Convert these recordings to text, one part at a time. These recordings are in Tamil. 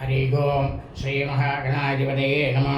ஹரி ஓம் ஸ்ரீ மகாகணாதிபதியே நம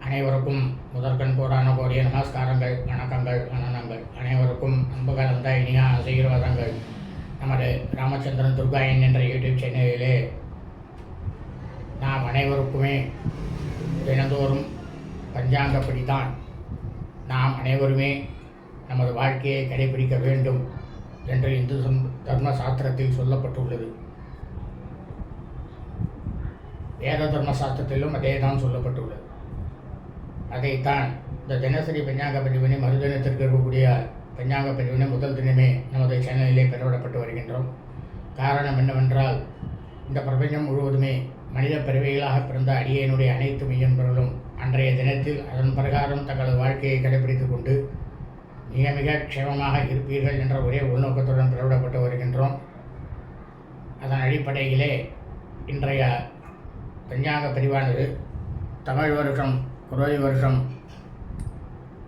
அனைவருக்கும் முதற்கண் கோடான கோடிய நமஸ்காரங்கள் வணக்கங்கள் வணனங்கள் அனைவருக்கும் அன்பு கலந்த இனிய ஆசீர்வாதங்கள் நமது ராமச்சந்திரன் துர்காயன் என்ற யூடியூப் சேனலிலே நாம் அனைவருக்குமே தினந்தோறும் பஞ்சாங்கப்படிதான் நாம் அனைவருமே நமது வாழ்க்கையை கடைபிடிக்க வேண்டும் என்று இந்து சம்- தர்ம சாஸ்திரத்தில் சொல்லப்பட்டுள்ளது. வேத தர்ம சாஸ்திரத்திலும் அதே தான் சொல்லப்பட்டுள்ளது. அதைத்தான் இந்த தினசரி பஞ்சாங்க பதிவினை மறுதினத்திற்கு இருக்கக்கூடிய பஞ்சாங்க பதிவினை முதல் தினமே நமது சேனலிலே பெறவிடப்பட்டு வருகின்றோம். காரணம் என்னவென்றால் இந்த பிரபஞ்சம் முழுவதுமே மனித பிறவிகளாக பிறந்த அடியனுடைய அனைத்து மெய்யன்பர்களும் அன்றைய தினத்தில் அதன் பிரகாரம் தங்களது வாழ்க்கையை கடைபிடித்து கொண்டு மிக மிக க்ஷேமமாக இருப்பீர்கள் என்ற ஒரே உள்நோக்கத்துடன் பிறவிடப்பட்டு வருகின்றோம். அதன் அடிப்படையிலே இன்றைய பஞ்சாங்க பதிவானது தமிழ் வருஷம் குரோதி வருஷம்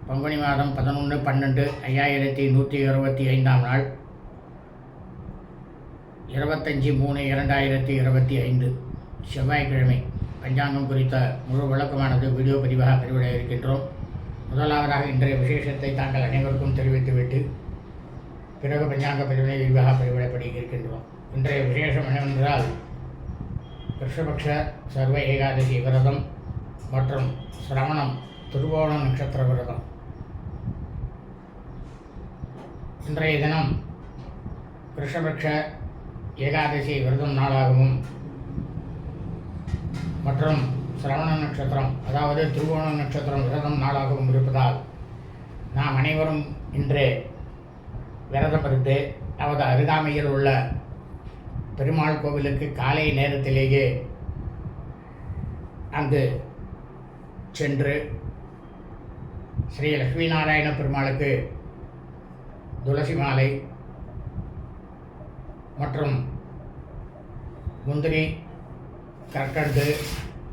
பங்குனி மாதம் பதினொன்று பன்னெண்டு ஐயாயிரத்தி நூற்றி இருபத்தி ஐந்தாம் நாள் இருபத்தஞ்சி மூணு இரண்டாயிரத்தி இருபத்தி ஐந்து செவ்வாய்க்கிழமை. பஞ்சாங்கம் குறித்த முழு விளக்கமானது வீடியோ பதிவாக பதிவிட இருக்கின்றோம். முதலாவதாக இன்றைய விசேஷத்தை தாங்கள் அனைவருக்கும் தெரிவித்துவிட்டு பிறகு பஞ்சாங்க பதிவினை விரிவாக பதிவிடப்படி இருக்கின்றோம். இன்றைய விசேஷம் என்னவென்றால் கிருஷ்ணபக்ஷ சர்வ ஏகாதசி விரதம் மற்றும் சிரவணம் திருவோண நட்சத்திர விரதம். இன்றைய தினம் கிருஷ்ணபக்ஷ ஏகாதசி விரதம் நாளாகவும் மற்றும் சிரவண நட்சத்திரம் அதாவது திருவோண நட்சத்திரம் விரதம் நாளாகவும் இருப்பதால் நாம் அனைவரும் இன்று விரதம் இருந்து நமது அருகாமையில் உள்ள பெருமாள் கோவிலுக்கு காலை நேரத்திலேயே அங்கு சென்று ஸ்ரீ லட்சுமி நாராயண பெருமாளுக்கு துளசி மாலை மற்றும் முந்திரி கற்கண்டு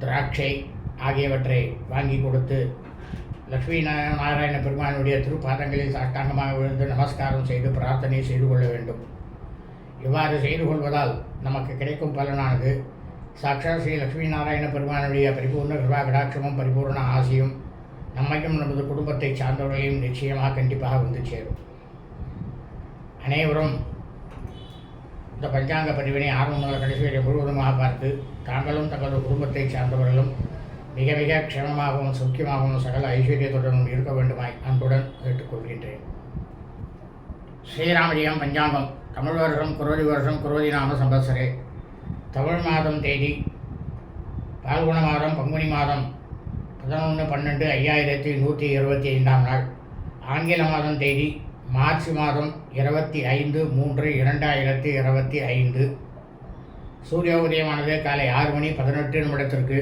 திராட்சை ஆகியவற்றை வாங்கி கொடுத்து லக்ஷ்மி நாராயண பெருமானுடைய திருப்பாதங்களில் சாஷ்டாங்கமாக விழுந்து நமஸ்காரம் செய்து பிரார்த்தனை செய்து கொள்ள வேண்டும். இவ்வாறு செய்து கொள்வதால் நமக்கு கிடைக்கும் பலனானது. சாட்சாத் ஸ்ரீ லக்ஷ்மி நாராயண பெருமானுடைய பரிபூர்ண கிருபா கடாட்சமும் பரிபூர்ண ஆசியும் நம்மையும் நமது குடும்பத்தை சார்ந்தவர்களையும் நிச்சயமாக கண்டிப்பாக வந்து சேரும். அனைவரும் இந்த பஞ்சாங்க பதிவினை ஆரம்ப முதல் கடைசி வரை முழுவதுமாக பார்த்து தாங்களும் தங்களது குடும்பத்தை சார்ந்தவர்களும் மிக மிக க்ஷமமாகவும் சுக்கியமாகவும் சகல ஐஸ்வர்யத்துடனும் இருக்க வேண்டுமாய் அன்புடன் கேட்டுக்கொள்கின்றேன். ஸ்ரீராமஜெயம் பஞ்சாங்கம். தமிழ் வருஷம் குரோதி வருஷம் குரோதி நாம சம்பத்சரே. தமிழ் மாதம் தேதி பால்குண மாதம் பங்குனி மாதம் பதினொன்று பன்னெண்டு ஐயாயிரத்தி நூற்றி இருபத்தி ஐந்தாம் நாள். ஆங்கில மாதம் தேதி மார்ச் மாதம் இருபத்தி ஐந்து மூன்று இரண்டாயிரத்தி இருபத்தி ஐந்து. சூரிய உதயமானது காலை ஆறு மணி பதினெட்டு நிமிடத்திற்கு.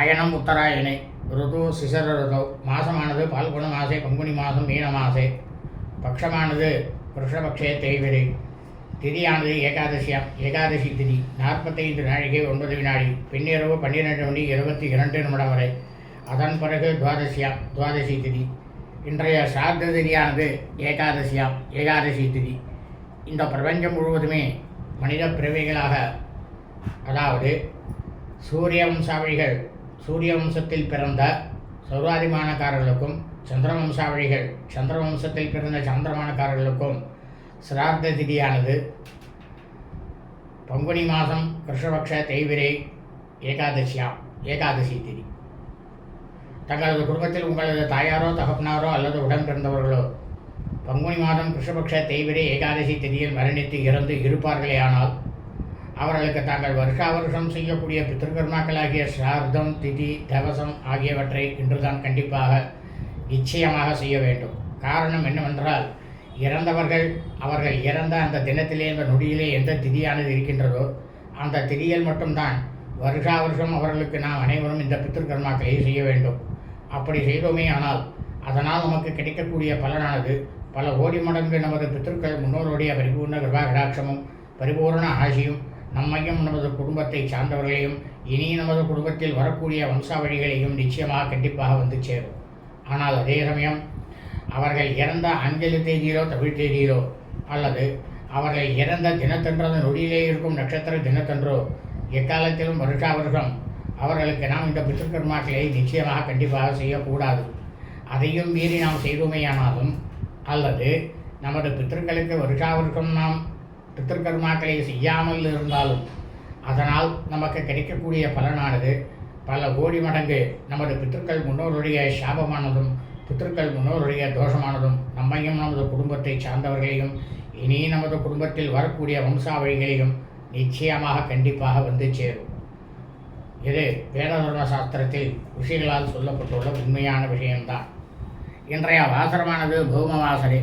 அயனம் உத்தராயணை ருது சிசர ருதோ மாசமானது பால்குண மாசே பங்குனி மாதம் மீன மாசே. பட்சமானது கிருஷ்ணபக்ஷே தேய்விரை திதியானது ஏகாதசியாம் ஏகாதசி திதி. நாற்பத்தைந்து நாழிகை ஒன்பது வினாடி. பின்னிரவு பன்னிரெண்டு மணி இருபத்தி இரண்டு நிமிடம் வரை. அதன் பிறகு துவாதசியாம் துவாதசி திதி. இன்றைய சார்த திதியானது ஏகாதசியாம் ஏகாதசி திதி. இந்த பிரபஞ்சம் முழுவதுமே மனித பிறவிகளாக அதாவது சூரிய வம்சாவளிகள் சூரிய வம்சத்தில் பிறந்த சௌராதிமானக்காரர்களுக்கும் சந்திர சந்திரவம்சத்தில் சந்திர வம்சத்தில் பிறந்த சந்திரமானக்காரர்களுக்கும் சிரார்த்த திதியானது. பங்குனி மாதம் கிருஷ்ணபக்ஷ தெய்விரை ஏகாதசியாம் ஏகாதசி திதி. தங்களது குடும்பத்தில் உங்களது தாயாரோ தகப்பனாரோ அல்லது உடன் பிறந்தவர்களோ பங்குனி மாதம் கிருஷ்ணபக்ஷ தெய்விரை ஏகாதசி திதியில் மரணித்து இறந்து இருப்பார்களே ஆனால் அவர்களுக்கு தாங்கள் வருஷா வருஷம் செய்யக்கூடிய பித்திருக்கர்மாக்களாகிய சிரார்த்தம் திதி தவசம் ஆகியவற்றை இன்றுதான் கண்டிப்பாக நிச்சயமாக செய்ய வேண்டும். காரணம் என்னவென்றால் இறந்தவர்கள் அவர்கள் இறந்த அந்த தினத்திலே அந்த நொடியிலே எந்த திதியானது இருக்கின்றதோ அந்த திதியில் மட்டும்தான் வருஷா வருஷம் அவர்களுக்கு நாம் அனைவரும் இந்த பித்திருக்கர்மாக்களை செய்ய வேண்டும். அப்படி செய்தோமே ஆனால் அதனால் நமக்கு கிடைக்கக்கூடிய பலனானது பல ஓடி மடங்கு நமது பித்திருக்கள் முன்னோருடைய பரிபூர்ண கிருபா கடாட்சமும் பரிபூர்ண ஆசியும் நம்மையும் நமது குடும்பத்தை சார்ந்தவர்களையும் இனி நமது குடும்பத்தில் வரக்கூடிய வம்சாவழிகளையும் நிச்சயமாக கண்டிப்பாக வந்து சேரும். ஆனால் அதே சமயம் அவர்கள் இறந்த ஆங்கில தேதியிலோ தமிழ் தேதியிலோ அல்லது அவர்கள் இறந்த தினத்தன்றோ நொடியிலே இருக்கும் நட்சத்திர தினத்தன்றோ எக்காலத்திலும் வருஷா வருஷம் அவர்களுக்கு நாம் இந்த பித்திருக்கர்மாக்களை நிச்சயமாக கண்டிப்பாக செய்யக்கூடாது. அதையும் மீறி நாம் செய்தோமேயானாலும் அல்லது நமது பித்திருக்களுக்கு வருஷா வருஷம் நாம் பித்திருக்கர்மாக்களை செய்யாமல் இருந்தாலும் அதனால் நமக்கு கிடைக்கக்கூடிய பலனானது பல கோடி மடங்கு நமது பித்திருக்கள் முன்னோருடைய சாபமானதும் பித்திருக்கள் முன்னோருடைய தோஷமானதும் நம்மையும் நமது குடும்பத்தை சார்ந்தவர்களையும் இனி நமது குடும்பத்தில் வரக்கூடிய வம்சாவழிகளையும் நிச்சயமாக கண்டிப்பாக வந்து சேரும். இது வேததர்ம சாஸ்திரத்தில் ಋಷಿகளால் சொல்லப்பட்டுள்ள உண்மையான விஷயம்தான். இன்றைய வாசரமானது பௌம வாசரே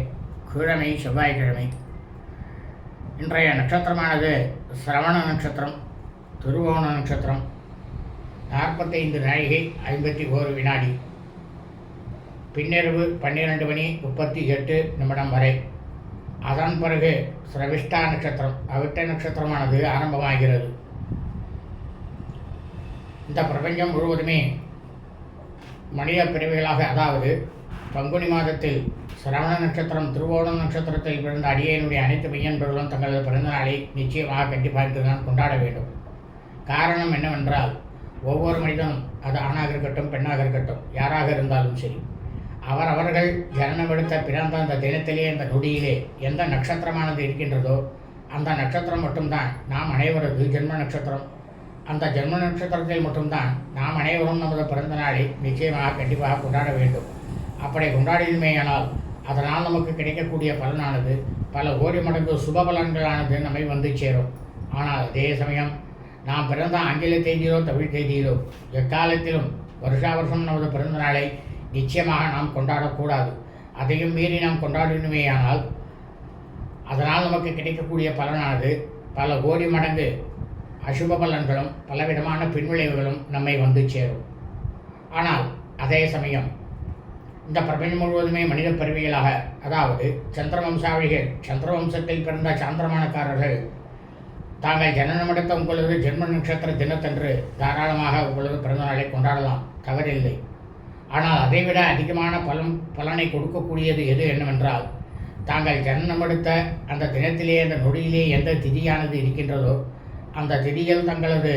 கிழமை செவ்வாய்க்கிழமை. இன்றைய நட்சத்திரமானது சிரவண நட்சத்திரம் திருவோண நட்சத்திரம் நாற்பத்தைந்து நாழிகை ஐம்பத்தி ஓரு வினாடி. பின்னிரவு பன்னிரெண்டு மணி முப்பத்தி எட்டு நிமிடம் வரை. அதன் பிறகு சிரவிஷ்டா நட்சத்திரம் அவிட்ட நட்சத்திரமானது ஆரம்பமாகிறது. இந்த பிரபஞ்சம் முழுவதுமே மனித பிரிவுகளாக அதாவது பங்குனி மாதத்தில் சிரவண நட்சத்திரம் திருவோணம் நட்சத்திரத்தில் பிறந்த அடியனுடைய அனைத்து பையன்பர்களும் தங்களது பிறந்த நாளை நிச்சயமாக கண்டிப்பாக தான் கொண்டாட வேண்டும். காரணம் என்னவென்றால் ஒவ்வொரு மனிதனும் அது ஆணாக இருக்கட்டும் பெண்ணாக இருக்கட்டும் யாராக இருந்தாலும் சரி அவரவர்கள் ஜனனம் எடுத்த பிறந்த அந்த தினத்திலே அந்த நொடியிலே எந்த நட்சத்திரமானது இருக்கின்றதோ அந்த நட்சத்திரம் மட்டும்தான் நாம் அனைவரது ஜென்ம நட்சத்திரம். அந்த ஜென்ம நட்சத்திரத்தில் மட்டும்தான் நாம் அனைவரும் நமது பிறந்த நாளை நிச்சயமாக கண்டிப்பாக கொண்டாட வேண்டும். அப்படி கொண்டாடியதுமேயானால் அதனால் நமக்கு கிடைக்கக்கூடிய பலனானது பல கோடி மடங்கு சுப பலன்களானது நம்மை வந்து சேரும். ஆனால் அதே சமயம் நாம் பிறந்த ஆங்கில தேதியிலோ தமிழ் தேதியிலோ எக்காலத்திலும் வருஷா வருஷம் நமது பிறந்த நாளை நிச்சயமாக நாம் கொண்டாடக்கூடாது. அதையும் மீறி நாம் கொண்டாடினுமேயானால் அதனால் நமக்கு கிடைக்கக்கூடிய பலனானது பல கோடி மடங்கு அசுப பலன்களும் பலவிதமான பின்விளைவுகளும் நம்மை வந்து சேரும். ஆனால் அதே சமயம் இந்த பிரபஞ்சம் முழுவதுமே மனித பிறவிகளாக அதாவது சந்திரவம்சாவளிகள் சந்திரவம்சத்தில் பிறந்த சாந்திரமானக்காரர்கள் தாங்கள் ஜனனமெடுத்த உங்களது ஜென்ம நட்சத்திர தினத்தன்று தாராளமாக உங்களது பிறந்தநாளை கொண்டாடலாம். தவறில்லை. ஆனால் அதைவிட அதிகமான பலன் பலனை கொடுக்கக்கூடியது எது என்னவென்றால் தாங்கள் ஜனனமெடுத்த அந்த தினத்திலே அந்த நொடியிலே எந்த திதியானது இருக்கின்றதோ அந்த திதியில் தங்களது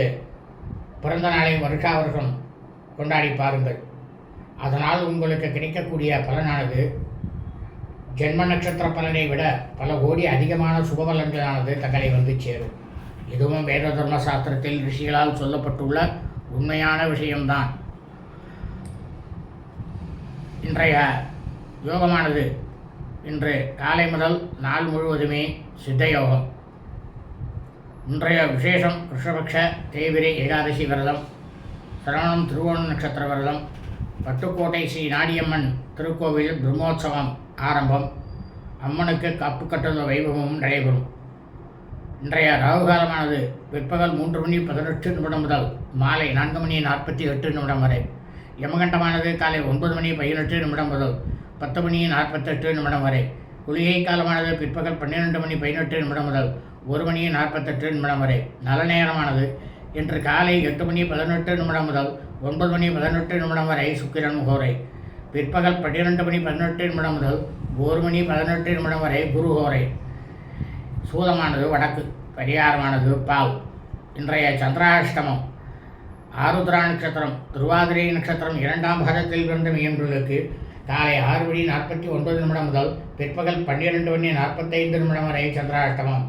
பிறந்த நாளை வருஷா வருஷம் கொண்டாடி பாருங்கள். அதனால் உங்களுக்கு கிடைக்கக்கூடிய பலனானது ஜென்ம நட்சத்திர பலனை விட பல கோடி அதிகமான சுபபலன்களானது தங்களை வந்து சேரும். இதுவும் வேத தர்ம சாஸ்திரத்தில் ரிஷிகளால் சொல்லப்பட்டுள்ள உண்மையான விஷயம்தான். இன்றைய யோகமானது இன்று காலை முதல் நாள் முழுவதுமே சித்த யோகம் இன்றைய விசேஷம் ரிஷபக்ஷ தேவிரை ஏகாதசி விரதம் சரவணம் திருவோண நட்சத்திர விரதம் பட்டுக்கோட்டை ஸ்ரீ நாடியம்மன் திருக்கோவில் பிரம்மோற்சவம் ஆரம்பம். அம்மனுக்கு காப்பு கட்டுதல் வைபவமும் நடைபெறும். இன்றைய ராகுகாலமானது பிற்பகல் மூன்று மணி பதினெட்டு நிமிடம் முதல் மாலை நான்கு மணி நாற்பத்தி எட்டு நிமிடம் வரை. யமகண்டமானது காலை ஒன்பது மணி பதினெட்டு நிமிடம் முதல் பத்து மணி நாற்பத்தெட்டு நிமிடம் வரை. குளிகை காலமானது பிற்பகல் பன்னிரெண்டு மணி பதினெட்டு நிமிடம் முதல் ஒரு மணி நாற்பத்தெட்டு நிமிடம் வரை. நல்ல நேரமானது இன்று காலை எட்டு மணி பதினெட்டு நிமிடம் முதல் ஒன்பது மணி பதினெட்டு நிமிடம் வரை சுக்கிரன் முகோரை. பிற்பகல் பன்னிரெண்டு மணி பதினெட்டு நிமிடம் முதல் ஒரு மணி பதினெட்டு நிமிடம் வரை குரு ஹோரை. சூலமானது வடக்கு பரிகாரமானது பால். இன்றைய சந்திராஷ்டமம். ஆருத்ரா நட்சத்திரம் திருவாதிரை நட்சத்திரம் இரண்டாம் பதத்தில் பிறந்த மீன்களுக்கு காலை ஆறு மணி நாற்பத்தி ஒன்பது நிமிடம் முதல் பிற்பகல் பன்னிரெண்டு மணி நாற்பத்தைந்து நிமிடம் வரை சந்திராஷ்டமம்.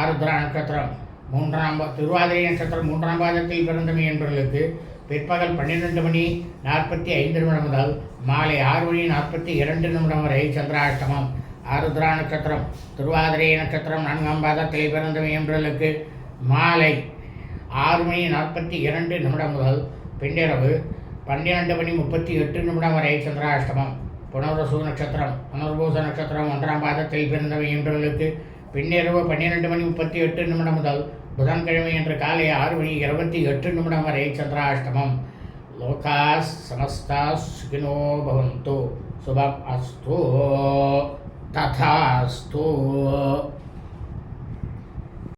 ஆருத்ரா நட்சத்திரம். மூன்றாம் திருவாதிரை நட்சத்திரம் மூன்றாம் பாதத்தில் பிறந்தமை என்பவர்களுக்கு பிற்பகல் பன்னிரெண்டு மணி நாற்பத்தி ஐந்து நிமிடம் முதல் மாலை ஆறு மணி நாற்பத்தி இரண்டு நிமிடம் வரை சந்திராஷ்டமம். ஆருத்ரா நட்சத்திரம் திருவாதிரை நட்சத்திரம் நான்காம் பாதத்தில் பிறந்தமை என்பவர்களுக்கு மாலை ஆறு மணி நாற்பத்தி இரண்டு நிமிடம் முதல் பின்னிரவு பன்னிரெண்டு மணி முப்பத்தி எட்டு நிமிடம் வரை சந்திராஷ்டமம். புனர்வசு நட்சத்திரம் புனர்பூச நட்சத்திரம் ஒன்றாம் பாதத்தில் பிறந்தவை மீன்பர்களுக்கு பின்னிரவு பன்னிரெண்டு மணி முப்பத்தி எட்டு நிமிடம் முதல் புதன்கிழமை அன்று காலை ஆறு மணி இருபத்தி எட்டு நிமிடம் வரை சந்திராஷ்டமம். லோகா சமஸ்தா சுகினோ பவந்தோ. சுபம் அஸ்து. ததாஸ்து